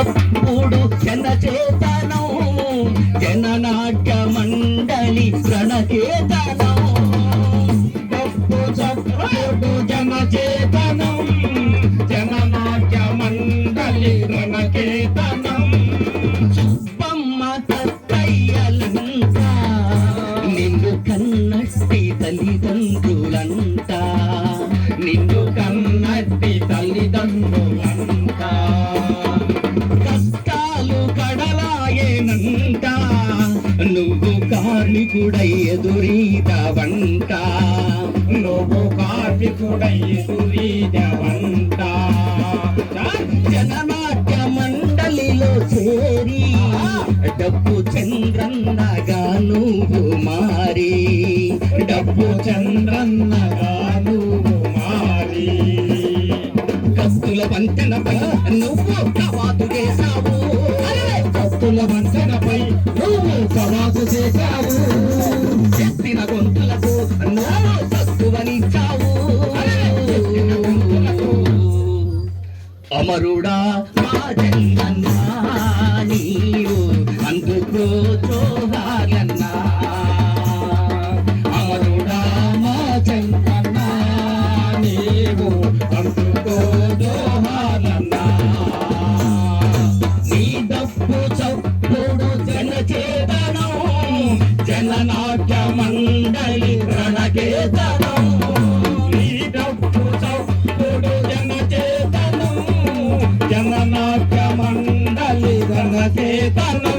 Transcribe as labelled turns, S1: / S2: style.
S1: అప్పుడు జనచేతనం జననాట్య మండలి ప్రణచేతనం
S2: డప్పు చప్పుడు జనచేతనం జననాట్య మండలి రణకేతనం
S1: సుబ్బమ్మ తత్తయ్యలంతా నిన్ను కన్నట్టి తల్లిదండ్రులంతా నిన్ను
S2: కన్నట్టి తల్లిదండ్రులంతా
S1: నువ్వు కార్మికుడై ఎదురీదవంట
S2: నువ్వు కార్మికుడై ఎదురీదవంట
S1: జననాట్య మండలిలో చేరి డబ్బు చంద్రన్నగా నువ్వు మారి.
S2: డబ్బు చంద్రన్నగా నువ్వు మారి.
S1: కస్తుల వంతెనపై నువ్వు కవాతు చేశావు
S2: కస్తుల వంతెనపై నువ్వు చేశావు
S1: చెప్పిన గొంతులకు నువ్వు తక్కువనిచ్చావు. అమరుడా మా జన్మన్నా నీవు అందుకో చోహాలన్నా
S2: అమరుడా మా చంద్రన్న నీవు అందుకో
S1: నాట్య మండలి ప్రణకేతనం జననాట్య మండలి రణకేతనం.